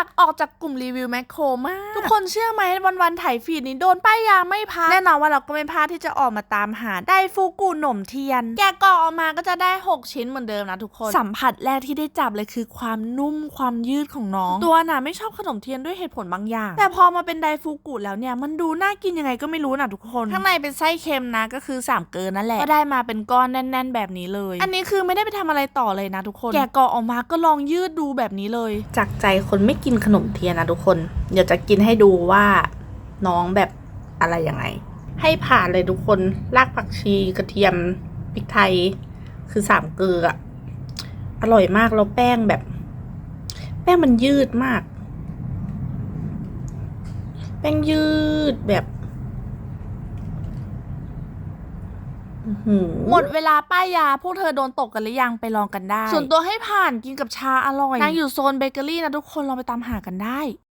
ากออกจากกลุ่มรีวิวแมคโครมาก ทุกคนเชื่อไหมวันวันๆถ่ายฟีดนี้โดนป้ายยาไม่พักแน่นอนว่าเราก็ไม่พลาดที่จะออกมาตามหาไดฟูกุหนมเทียน แกะกล่องออกมาก็จะได้ 6 ชิ้นเหมือนเดิมนะทุกคน สัมผัสแรกที่ได้จับเลยคือความนุ่มความยืดของน้อง ตัวน่ะไม่ชอบขนมเทียนด้วยเหตุผลบางอย่าง แต่พอมาเป็นไดฟูกุแล้วเนี่ยมันดูน่ากินยังไงก็ไม่รู้นะทุกคน ข้างในเป็นไส้เค็มนะก็คือสามเกินนั่นแหละก็ได้มาเป็นก้อนแน่น ๆ แบบนี้เลย อันนี้คือไม่ได้ไปทำอะไรต่อเลยนะทุกคน แกะกล่องออกมาก็ลองยืดดูแบบนี้เลย จากใจคนไม่กินขนมเทียนนะทุกคน เดี๋ยวจะกินให้ดูว่าน้องแบบอะไรยังไง ให้ผ่านเลยทุกคน รากผักชีกระเทียมพริกไทย คือสามเกลืออะอร่อยมาก แล้วแป้งแบบ แป้งมันยืดมาก แป้งยืดแบบอื้อหือ หมดเวลาป้ายยา พวกเธอโดนตกกันหรือยังไปลองกันได้ ส่วนตัวให้ผ่านกินกับชาอร่อยนางอยู่โซนเบเกอรี่นะทุกคนลองไปตามหากันได้